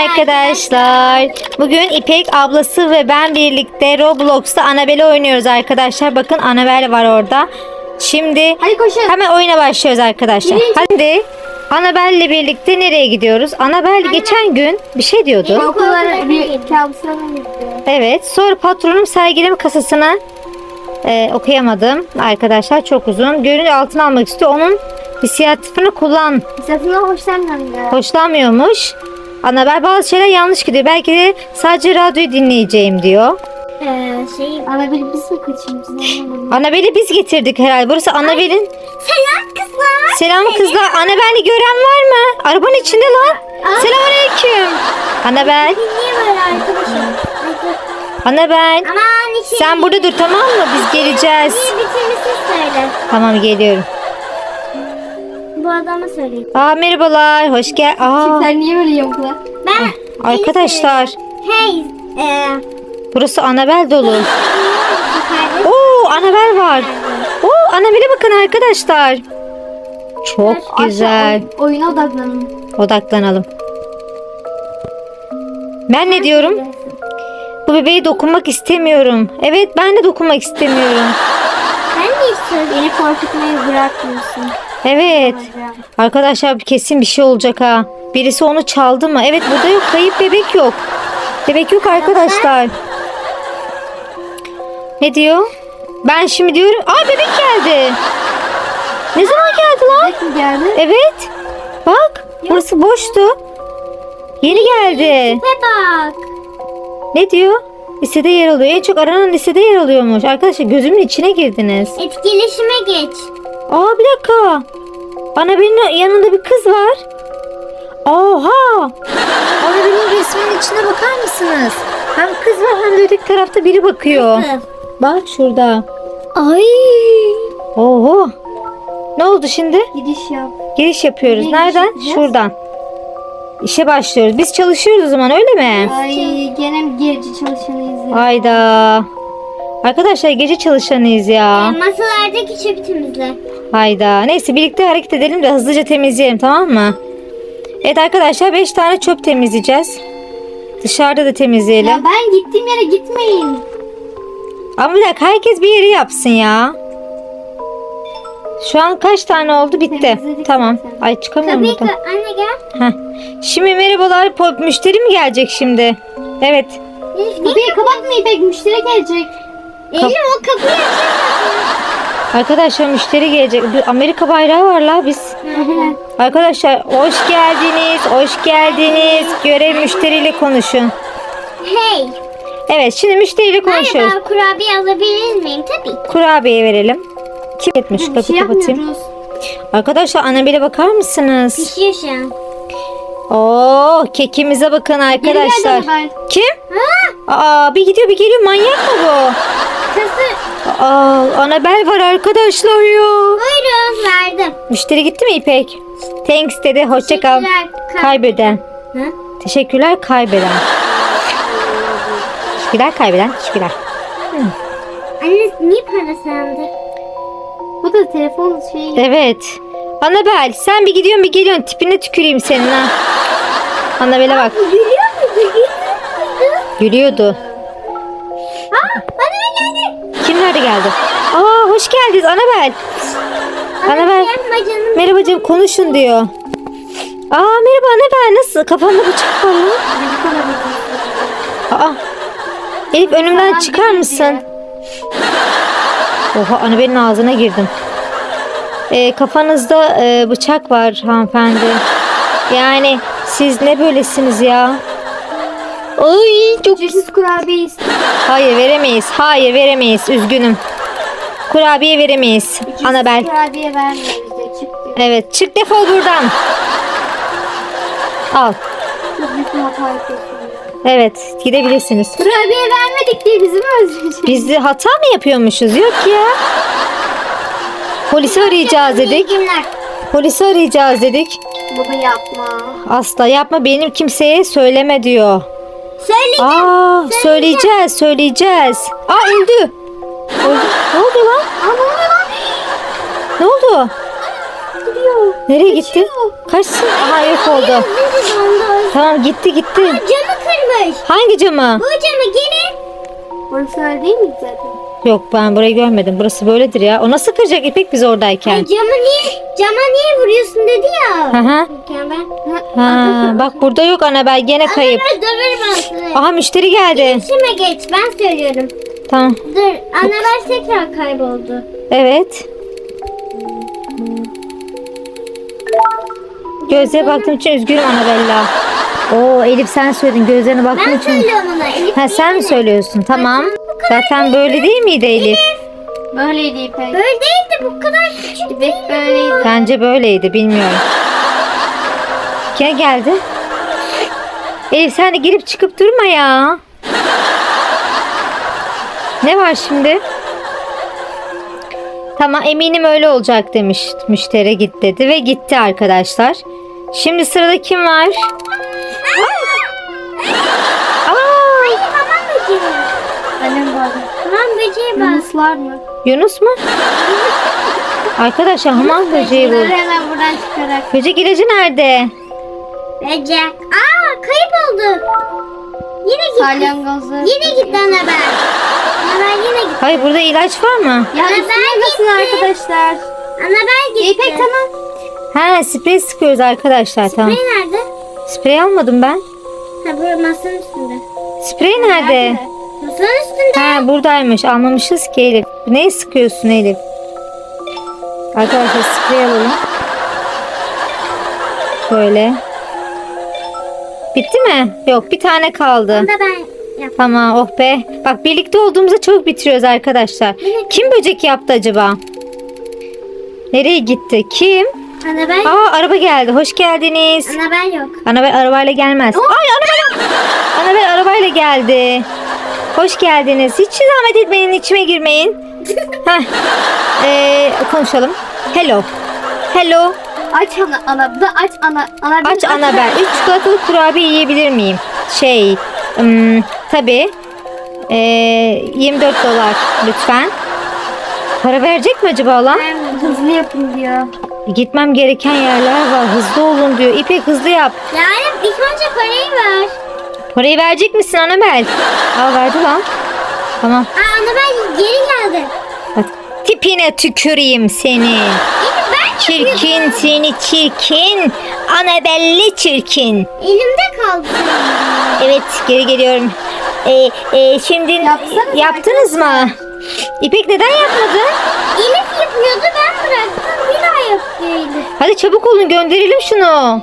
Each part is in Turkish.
Arkadaşlar bugün İpek ablası ve ben birlikte Roblox'ta Annabelle oynuyoruz arkadaşlar. Bakın Annabelle var orada. Şimdi Hadi koşun. hemen oyuna başlıyoruz arkadaşlar. Birinci- Hadi Annabelle'le birlikte nereye gidiyoruz? Annabelle geçen gün bir şey diyordu. Okullara bir. Evet sonra patronum sergileme kasasını e, okuyamadım arkadaşlar çok uzun. Gönül altına almak istiyor. Onun inisiyatifini kullan Satına hoşlanmıyorum ya. Hoşlanmıyormuş. Annabelle bazı şeyler yanlış gidiyor. Belki de sadece radyoyu dinleyeceğim diyor. Ee, şey... Bir biz mi kaçıyoruz? Anlamadım. Annabelle'i biz getirdik herhalde. Burası Annabelle'in. Selam kızlar. Selam kızlar. Annabelle'i gören var mı? Arabanın içinde lan. Selamünaleyküm. Annabelle. Niye böyle arkadaşım? Annabelle. Aman içeri. Sen burada dur tamam mı? Biz geleceğiz. Bitirmesini söyle. Tamam geliyorum. Bu adama söyle. Aa merhabalar. Hoş gel. Aa Sen niye böyle yapıyorsun? Ben... arkadaşlar. Hey. Eee... Burası Annabelle dolu. Oo Annabelle var. Oo Annabelle'e bakın arkadaşlar. Çok güzel. Oyuna odaklanın. Odaklanalım. Ben ne diyorum? Bu bebeğe dokunmak istemiyorum. Evet ben de dokunmak istemiyorum. Sen de istiyorsun. Beni korkutmayı bırakmıyorsun. Evet. Arkadaşlar kesin bir şey olacak ha. Birisi onu çaldı mı? Evet burada yok. Kayıp bebek yok. Bebek yok arkadaşlar. Ne diyor? Ben şimdi diyorum. Aa bebek geldi. Ne zaman geldi lan? Bebek mi geldi? Evet. Bak. Burası boştu. Yeni geldi. Ve bak. Ne diyor? Listede yer alıyor. En çok aranan listede yer alıyormuş. Arkadaşlar gözümün içine girdiniz. Etkileşime geç. Aa bir dakika. Annabelle'nin yanında bir kız var. Oha. Annabelle'nin resminin içine bakar mısınız? Hem kız var hem de öteki tarafta biri bakıyor. Bak şurada. Ay. Oho. Ne oldu şimdi? Gidiş yap. Giriş yapıyoruz. Nereye Nereden? giriş yapacağız? Şuradan. İşe başlıyoruz. Biz çalışıyoruz o zaman öyle mi? Ay gene gerici çalışanıyız ya? Hayda. Arkadaşlar gece çalışanıyız ya. Masalardaki çöpü temizle. Hayda. Neyse birlikte hareket edelim de hızlıca temizleyelim tamam mı? Evet arkadaşlar 5 tane çöp temizleyeceğiz. Dışarıda da temizleyelim. Ya ben gittiğim yere gitmeyin. Ama bir dakika herkes bir yeri yapsın ya. Şu an kaç tane oldu? Bitti. Temizledik Tamam. zaten. Ay çıkamıyorum Tabii buradan. ki anne gel. Heh. Şimdi merhabalar. Müşteri mi gelecek şimdi? Evet. Kapıyı kapatma İpek müşteri gelecek. Eylül o kapıyı açar Arkadaşlar müşteri gelecek. Bir Amerika bayrağı var la biz. Arkadaşlar hoş geldiniz. Hoş geldiniz. Görev müşteriyle konuşun. Hey. Evet şimdi müşteriyle konuşuyoruz. Merhaba kurabiye alabilir miyim? Tabii. Kurabiye verelim. Kim etmiş? Bir Kapıyı şey kapatayım. yapmıyoruz. Arkadaşlar Annabel'e bakar mısınız? Pişiyor şu an. Oo kekimize bakın arkadaşlar. Kim? Ha? Aa bir gidiyor bir geliyor manyak mı bu? Kası. Aa Annabel var arkadaşlar ya. Buyurun verdim. Müşteri gitti mi İpek? Thanks dedi. Hoşça kal. Teşekkürler. Kaybeden. Ha? Teşekkürler kaybeden. Teşekkürler kaybeden. Teşekkürler. Anne niye para sende? Bu da telefon şeyi. Evet. Annabel sen bir gidiyorsun bir geliyorsun. Tipine tüküreyim senin ha. Annabel'e bak. Gülüyor mu? Gülüyor muydu? Gülüyordu. Ha? Bana ne geldi? Aa hoş geldiniz. Yapma canım. Merhaba canım konuşun diyor. Aa merhaba Annabel nasıl? Kafanda bıçak var lan. Aa. Elif önümden çıkar mısın? Oha Annabel'in ağzına girdim. Ee, kafanızda e, bıçak var hanımefendi. Yani siz ne böylesiniz ya? Ay çok Ücretsiz kurabiye. Hayır veremeyiz. Hayır veremeyiz. Üzgünüm. Kurabiye veremeyiz. Annabel. Kurabiye vermiyor bize. Çık diyor. Evet çık defol buradan. Al. Çok büyük bir hata yapıyorsun. Evet gidebilirsiniz. Kurabiye vermedik diye bizi mi özleyecek? Biz de hata mı yapıyormuşuz? Yok ya. Polisi arayacağız dedik. günler. Polisi arayacağız dedik. Bunu yapma. Asla yapma benim kimseye söyleme diyor. Söyle. Aa söyleyeceğiz söyleyeceğiz. Aa öldü. Öldü. Ne oldu lan? Aa ne lan? Ne oldu? Gidiyor. Nereye gitti? Kaçsın? Aha yok oldu. Tamam gitti gitti. Camı kırmış. Hangi camı? Bu camı gelin. Orası öyle değil mi zaten? Yok ben burayı görmedim. Burası böyledir ya. O nasıl kıracak İpek biz oradayken? Ay, camı niye, cama niye vuruyorsun dedi ya. Hı ben. Ha, bak burada yok Anabel gene kayıp. Döverim. Aha müşteri geldi. İçime geç ben söylüyorum. Tamam. Dur anne ben tekrar kayboldu. Evet. Gözlere baktığım için üzgünüm Anabella. Oo Elif sen söyledin gözlerine baktığım Ben için. söylüyorum ona. Elif Ha sen mi söylüyorsun? Tamam. Zaten böyle değil miydi Elif? Böyleydi İpek. Böyle değildi bu kadar küçük İpek böyleydi. Bence böyleydi bilmiyorum. Gel geldi. Elif sen de girip çıkıp durma ya. Ne var şimdi? Tamam eminim öyle olacak demiş müşteri git dedi ve gitti arkadaşlar. Şimdi sırada kim var? Böceği. Bak. Yunuslar mı? Yunus mu? Arkadaşlar hamam böceği bu. hemen buradan çıkarak. Böcek ilacı nerede? Böcek. Aa kayıp oldu. Yine gitti. Salyangozlu. Yine gitti Anabel. Anabel yine gitti. Hayır burada ilaç var mı? Ya Anabel gitti. arkadaşlar. Anabel gitti. İpek tamam. Ha sprey sıkıyoruz arkadaşlar tamam. Ne nerede? Sprey almadım ben. Ha bu masanın üstünde. Sprey nerede? Masanın üstünde. Ha buradaymış almamışız ki Elif. Neyi sıkıyorsun Elif? Arkadaşlar sprey alalım. Böyle. Bitti mi? Yok bir tane kaldı. Bunu da ben yaptım. Tamam oh be. Bak birlikte olduğumuzda çok bitiriyoruz arkadaşlar. Kim böcek yaptı acaba? Nereye gitti? Kim? Anabel. Aa araba geldi. Hoş geldiniz. Anabel yok. Anabel arabayla gelmez. Ay Anabel. Anabel arabayla geldi. Hoş geldiniz. Hiç zahmet etmeyin içime girmeyin. Heh. Ee, konuşalım. Hello. Hello. Aç ana ana da aç ana ana Aç Anabel. 3 çikolatalı kurabiye yiyebilir miyim? Şey. ım, tabii. Ee, 24 dolar lütfen. Para verecek mi acaba lan? Hızlı yapın diyor. Gitmem gereken yerler var. Hızlı olun diyor. İpek hızlı yap. Yani ilk önce parayı ver. Parayı verecek misin Anabel? Aa verdi lan. Tamam. Aa Anabel geri geldi. Bak, tipine tüküreyim seni. Ben Çirkin seni çirkin. Anabelli çirkin. Elimde kaldı. Evet geri geliyorum. Ee, e, şimdi Yapsanız yaptınız mı? İpek neden yapmadın? Elif yapıyordu ben bıraktım. Bir daha yapıyor Elif. Hadi çabuk olun gönderelim şunu.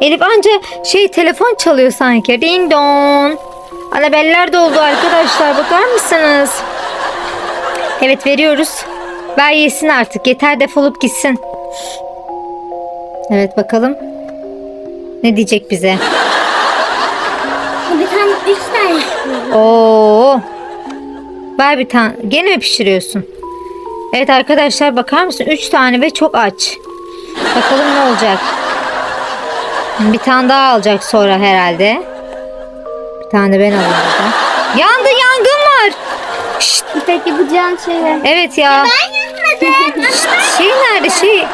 Elif anca şey telefon çalıyor sanki. Ding dong. Anabeller de oldu arkadaşlar bakar mısınız? Evet veriyoruz. Ver yesin artık. Yeter defolup gitsin. Evet bakalım. Ne diyecek bize? Bir tane üç tane çıkıyor. Oo. Ver bir tane. Gene mi pişiriyorsun? Evet arkadaşlar bakar mısın? 3 tane ve çok aç. Bakalım ne olacak. Bir tane daha alacak sonra herhalde. Bir tane de ben alayım burada. Yandı yangın var. Şşt, Peki bu can şeyi. evet ya. Ben yapmadım. Şey nerede şey?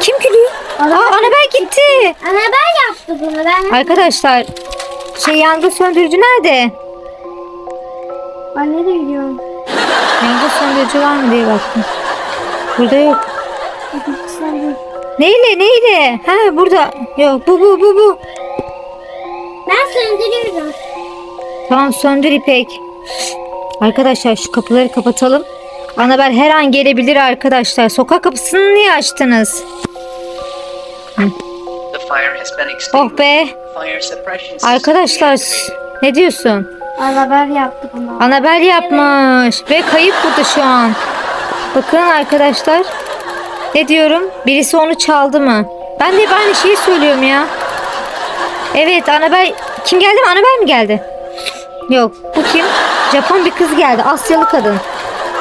Kim gülüyor? Aa Anabel gitti. Anabel yaptı bunu ben. Arkadaşlar şey yangın söndürücü nerede? Ben nereye gidiyorum? Yangın söndürücü var mı diye baktım. Burada yok. Sen Neyle neyle? Ha burada. Yok bu bu bu bu. Ben söndürüyorum. Tamam söndür İpek. Arkadaşlar şu kapıları kapatalım. Anabel her an gelebilir arkadaşlar. Sokak kapısını niye açtınız? Oh be. Arkadaşlar ne diyorsun? Anabel yaptı bunu. Anabel yapmış ve kayıp burada şu an. Bakın arkadaşlar. Ne diyorum? Birisi onu çaldı mı? Ben de aynı şeyi söylüyorum ya. Evet Anabel kim geldi mi? Anabel mi geldi? Yok bu kim? Japon bir kız geldi. Asyalı kadın.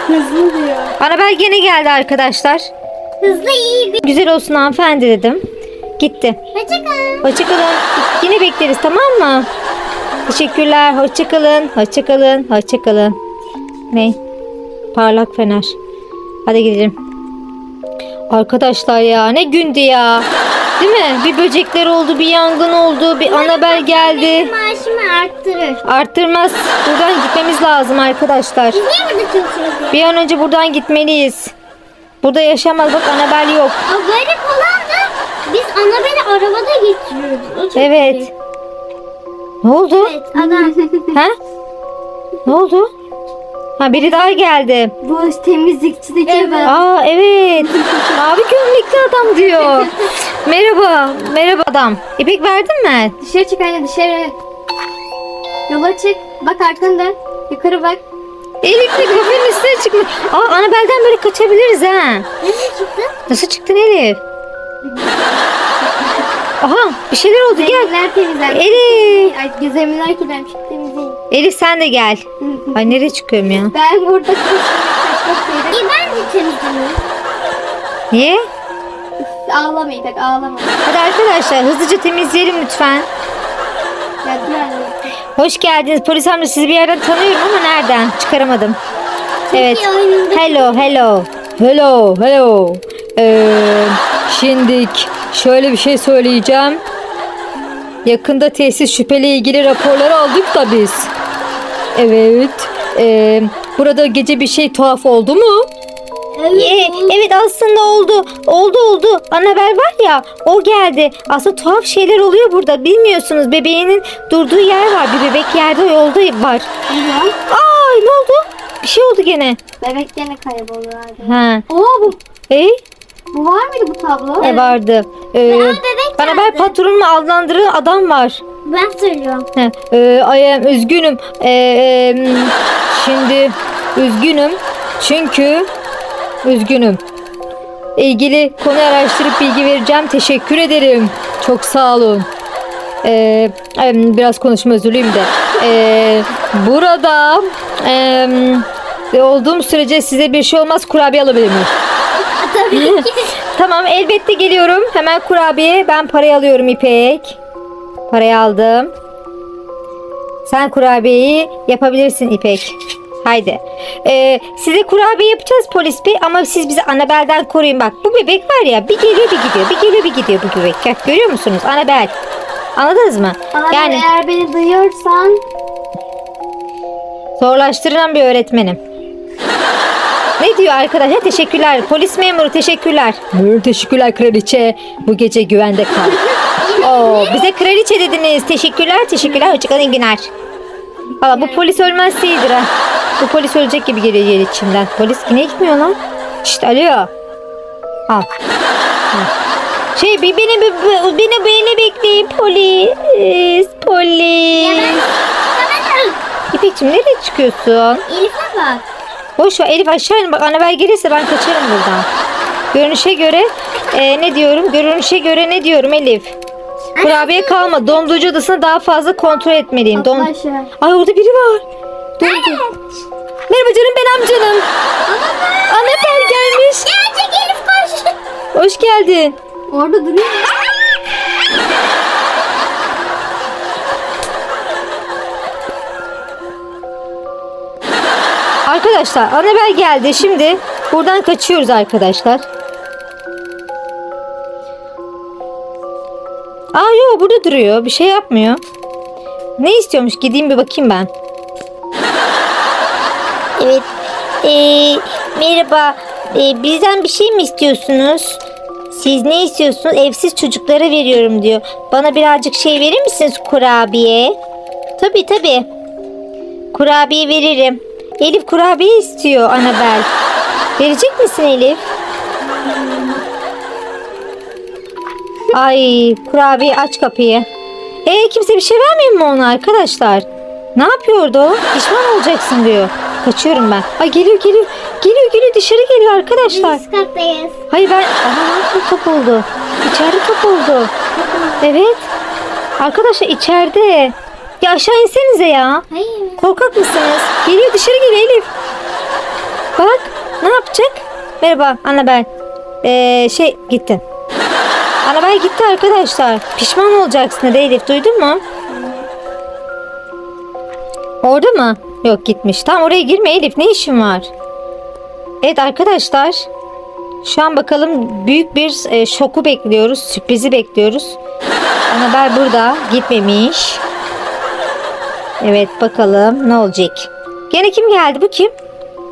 Hızlı diyor. Anabel gene geldi arkadaşlar. Hızlı iyi. Güzel olsun hanımefendi dedim. Gitti. Hoşçakalın. Hoşçakalın. Yine bekleriz tamam mı? Teşekkürler. Hoşçakalın. Hoşçakalın. Hoşçakalın. Ne? Parlak fener. Hadi gidelim. Arkadaşlar ya ne gündü ya. Değil mi? Bir böcekler oldu, bir yangın oldu, bir Anabel geldi. Maaşımı arttırır. Arttırmaz. Buradan gitmemiz lazım arkadaşlar. Biz niye burada çalışıyoruz ya? Bir an önce buradan gitmeliyiz. Burada yaşamaz. Bak Anabel yok. O garip olan da biz Annabel'i arabada getiriyoruz. O çok Evet. garip. Ne oldu? Evet adam. Ha? Ne oldu? Ha biri daha geldi. Bu temizlikçi de evet. Aa evet. Mavi gömlekli adam diyor. Merhaba. Merhaba adam. İpek verdin mi? Dışarı çık anne dışarı. Yola çık. Bak arkanda. Yukarı bak. Elif de kafenin üstüne çıkmış. Aa Anabel'den böyle kaçabiliriz ha. Nereye çıktın? Nasıl çıktın Elif? Aha bir şeyler oldu gel. Zeminler. Elif. Ay zeminler kirlenmiş. Elif sen de gel. Ay nereye çıkıyorum ya? Ben burada kaçmak İyi ben de temizleyeyim. Niye? Ağlama İpek ağlama. Hadi arkadaşlar hızlıca temizleyelim lütfen. Anne. Hoş geldiniz. Polis amca sizi bir yerden tanıyorum ama nereden? Çıkaramadım. Evet. Hello, hello. Hello, hello. Ee, şimdik şöyle bir şey söyleyeceğim. Yakında tesis şüpheli ilgili raporları aldık da biz. Evet. Ee, burada gece bir şey tuhaf oldu mu? Evet. evet aslında oldu. Oldu oldu. Annabel var ya o geldi. Aslında tuhaf şeyler oluyor burada. Bilmiyorsunuz bebeğinin durduğu yer var. Bir bebek yerde yolda var. Ay ne oldu? Bir şey oldu gene. Bebek gene kayboldu herhalde. Ha. Oo bu, E, bu var mıydı bu tablo? ne vardı? Ee, bebek Annabel geldi. patronumu adlandıran adam var. Ben söylüyorum. He, e, I am üzgünüm. E, şimdi üzgünüm. Çünkü üzgünüm. İlgili konu araştırıp bilgi vereceğim. Teşekkür ederim. Çok sağ olun. E, biraz konuşma özürlüyüm de. E, burada e, olduğum sürece size bir şey olmaz kurabiye alabilir miyim? Tabii ki. Tamam elbette geliyorum. Hemen kurabiye. Ben parayı alıyorum İpek. Parayı aldım. Sen kurabiyeyi yapabilirsin İpek. Haydi. Ee, size kurabiye yapacağız polis bey ama siz bizi Anabel'den koruyun. Bak bu bebek var ya bir geliyor bir gidiyor. Bir geliyor bir gidiyor bu bebek. Bak, görüyor musunuz? Anabel. Anladınız mı? Ama yani eğer beni duyuyorsan zorlaştıran bir öğretmenim. Diyor arkadaşlar? Teşekkürler. Polis memuru teşekkürler. Buyur teşekkürler kraliçe. Bu gece güvende kal. Oo, bize kraliçe dediniz. Teşekkürler, teşekkürler. Hoşçakalın iyi günler. Valla bu polis ölmezse iyidir ha. Bu polis ölecek gibi geliyor yer içimden. Polis yine gitmiyor lan. Şşt alo. Al. Şey bir beni bir- bir- beni beni bekleyin polis. Polis. Tamam. İpekçim nereye çıkıyorsun? Elif'e bak. Boş ver Elif aşağı in bak Anabel gelirse ben kaçarım buradan. Görünüşe göre e, ne diyorum? Görünüşe göre ne diyorum Elif? Kurabiye kalma. Dondurucu odasını daha fazla kontrol etmeliyim. Don... Aşağı. Ay orada biri var. Dondu. Merhaba canım ben amcanım. Anabel gelmiş. Gerçek Elif koş. Hoş geldin. Orada duruyor. Arkadaşlar Anabel geldi. Şimdi buradan kaçıyoruz arkadaşlar. Aa yok burada duruyor. Bir şey yapmıyor. Ne istiyormuş? Gideyim bir bakayım ben. Evet. Ee, merhaba. Ee, bizden bir şey mi istiyorsunuz? Siz ne istiyorsunuz? Evsiz çocuklara veriyorum diyor. Bana birazcık şey verir misiniz kurabiye? Tabii tabii. Kurabiye veririm. Elif kurabiye istiyor Anabel. Verecek misin Elif? Ay kurabiye aç kapıyı. E kimse bir şey vermiyor mu ona arkadaşlar? Ne yapıyordu o? Pişman olacaksın diyor. Kaçıyorum ben. Ay geliyor geliyor. Geliyor geliyor dışarı geliyor arkadaşlar. Biz kattayız. Hayır ben... Aa top oldu. İçeride top oldu. Evet. Arkadaşlar içeride. Ya aşağı insenize ya. Hayır. Korkak mısınız? Geliyor dışarı geliyor Elif. Bak ne yapacak? Merhaba Annabel. Ee, şey gitti. Annabel gitti arkadaşlar. Pişman olacaksın dedi Elif duydun mu? Orada mı? Yok gitmiş. Tamam oraya girme Elif ne işin var? Evet arkadaşlar. Şu an bakalım büyük bir e, şoku bekliyoruz. Sürprizi bekliyoruz. Annabel burada gitmemiş. Evet bakalım ne olacak. Gene kim geldi? Bu kim?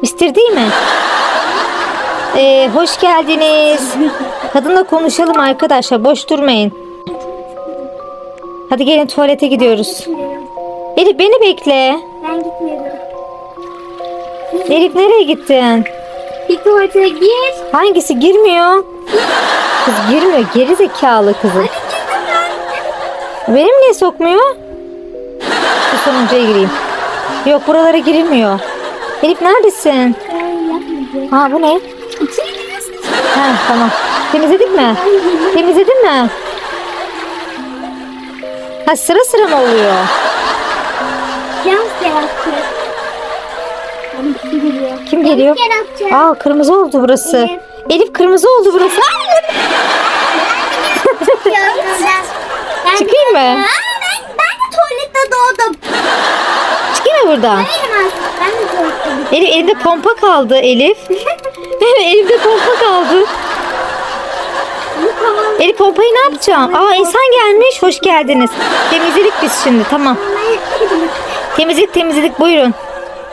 Mister değil mi? Ee, hoş geldiniz. Kadınla konuşalım arkadaşlar. Boş durmayın. Hadi gelin tuvalete gidiyoruz. Elif beni bekle. Ben gitmiyorum. Elif nereye gittin? Bir tuvalete gir. Hangisi girmiyor? Kız girmiyor. Geri zekalı kızım. Benim niye sokmuyor? Sonuncuya gireyim. Yok buralara girilmiyor. Elif neredesin? Ha bu ne? Ha tamam. Temizledik mi? Temizledin mi? Ha sıra sıra mı oluyor? Kim geliyor? Aa kırmızı oldu burası. Elif. Elif kırmızı oldu burası. Ben Çıkayım mı? Tuvalette doğdum. Çıkayım mı buradan? Aslında. Ben de doğdum. Elif elimde pompa kaldı Elif. elimde pompa kaldı. Elif pompayı ne yapacağım? Aa insan gelmiş. Hoş geldiniz. Temizledik biz şimdi. Tamam. Temizlik temizledik buyurun.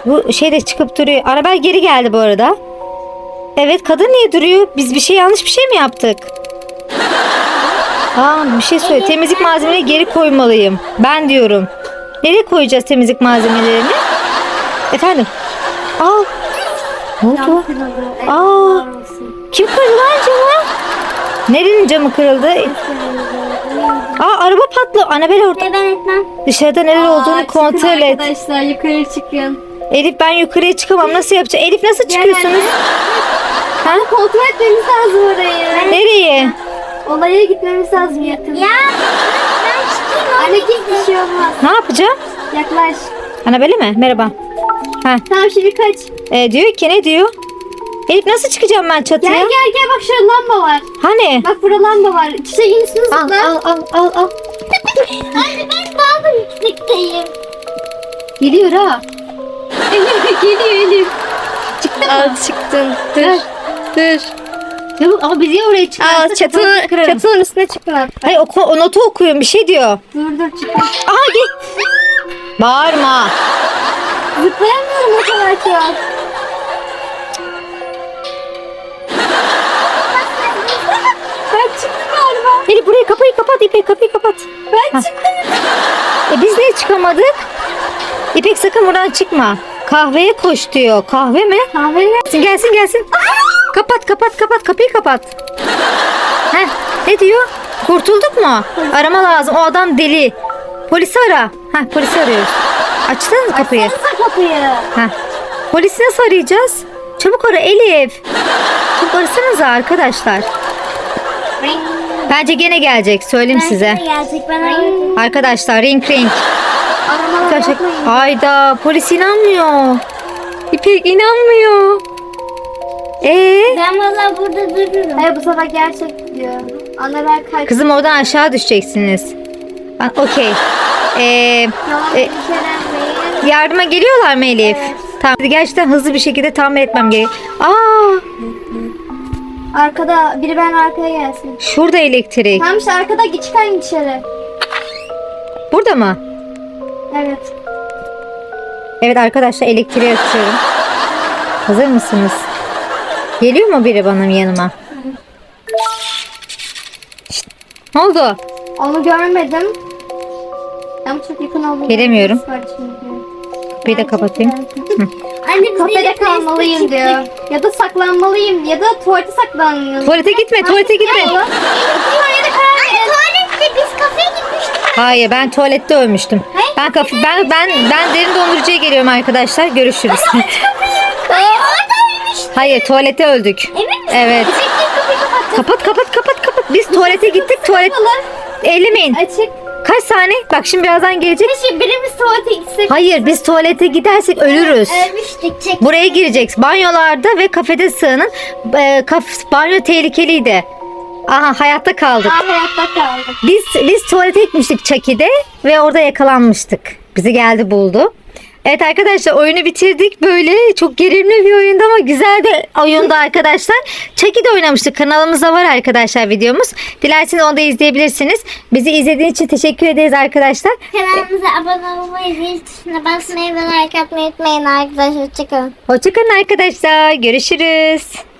Bu şey de çıkıp duruyor. Arabel geri geldi bu arada. Evet kadın niye duruyor? Biz bir şey yanlış bir şey mi yaptık? Aa bir şey söyle. Temizlik malzemeleri geri koymalıyım. Ben diyorum. Nereye koyacağız temizlik malzemelerini? Efendim? Aa. Ne oldu? Aa. Kim kırdı lan camı? Nerenin camı kırıldı? Aa araba patlı. Annabel orada. Ben etmem. Dışarıda neler olduğunu kontrol et. Arkadaşlar yukarı çıkın. Elif ben yukarıya çıkamam. Nasıl yapacağım? Elif nasıl çıkıyorsunuz? Ha? Kontrol etmemiz lazım orayı. Nereye? Olaya gitmemiz lazım yakın. Ya ben çıkayım. Anne git bir şey olmaz. Ne yapacağım? Yaklaş. Annabel'e mi? Merhaba. Ha. Tamam şimdi kaç. E, diyor ki ne diyor? Elif nasıl çıkacağım ben çatıya? Gel gel gel bak şurada lamba var. Hani? Bak burada lamba var. Çiçeğin üstüne Al zıpla. al al al al. Anne ben daha da yüksekteyim. Geliyor ha. Elif geliyor Elif. Çıktın Al mı? çıktın. Dur. Dur. Çabuk ama bizi oraya çıkarsa Al çatının, kırarım. çatının üstüne çıkma. Hayır o, o notu okuyun bir şey diyor. Dur dur çıkma. Aha gel. Bağırma. Zıplayamıyorum o kadar çok. ben çıktım galiba. Elif burayı kapıyı kapat İpek kapıyı kapat. Ben çıktım. E biz niye çıkamadık? İpek sakın buradan çıkma. Kahveye koş diyor. Kahve mi? Kahve ne? Gelsin gelsin gelsin. Kapat kapat kapat kapıyı kapat. Heh, ne diyor? Kurtulduk mu? Arama lazım. O adam deli. Polisi ara. Heh, polisi arıyoruz. Açtınız mı kapıyı? Açsanıza kapıyı. Heh. Polisi nasıl arayacağız? Çabuk ara Elif. Çabuk arasanıza arkadaşlar. Bence gene gelecek. Söyleyeyim size. Gelecek ben. Arkadaşlar ring ring. Aramalar Arkadaşlar, yapmayın. hayda polis inanmıyor. İpek inanmıyor. Ee, Ben valla burada dururum. Hayır bu sefer gerçek diyor. Annabel kaç. kızım oradan aşağı düşeceksiniz. Ha, Okey. Ee, Tamam e, yardıma geliyorlar mı Elif? Tamam. Gerçekten hızlı bir şekilde tamir etmem gerek. Aa, Arkada biri ben arkaya gelsin. şurada elektrik. Tamam işte arkada git çıkayım dışarı. Burada mı? Evet. Evet arkadaşlar elektriği açıyorum. Hazır mısınız? Geliyor mu biri benim yanıma? Şşt, ne oldu? Onu görmedim. Ama çok yakın olduğunu Gelemiyorum. Bir de kapatayım. Anne kafede kalmalıyım diyor. Ya da saklanmalıyım ya da tuvalete saklanmalıyım. Tuvalete gitme, tuvalete gitme. Anne tuvalette biz kafeye gitmiştik. Hayır ben tuvalette ölmüştüm. Ben kafe ben ben ben derin dondurucuya geliyorum arkadaşlar. Görüşürüz. Hayır tuvalete öldük. Emin misin? Evet. Kapıyı kapat. Kapat kapat kapat kapat. Biz tuvalete gittik. Tuvalet ellemeyin. Açık. Kaç saniye? Bak şimdi birazdan gelecek. Keşke birimiz tuvalete gitsek. Hayır biz tuvalete gidersek ölürüz. Ölmüştük. Çek. Buraya gireceksin. Banyolarda ve kafede sığının. Ee, kaf- banyo tehlikeliydi. Aha hayatta kaldık. Aa, hayatta kaldık. Biz biz tuvalete gitmiştik Çaki'de ve orada yakalanmıştık. Bizi geldi buldu. Evet arkadaşlar oyunu bitirdik. Böyle çok gerilimli bir oyundu ama güzel de oyundu arkadaşlar. Chucky de oynamıştık. Kanalımızda var arkadaşlar videomuz. Dilerseniz onu da izleyebilirsiniz. Bizi izlediğiniz için teşekkür ederiz arkadaşlar. Kanalımıza abone olmayı, zil tuşuna basmayı ve like atmayı unutmayın arkadaşlar. Hoşçakalın. Hoşçakalın arkadaşlar. Görüşürüz.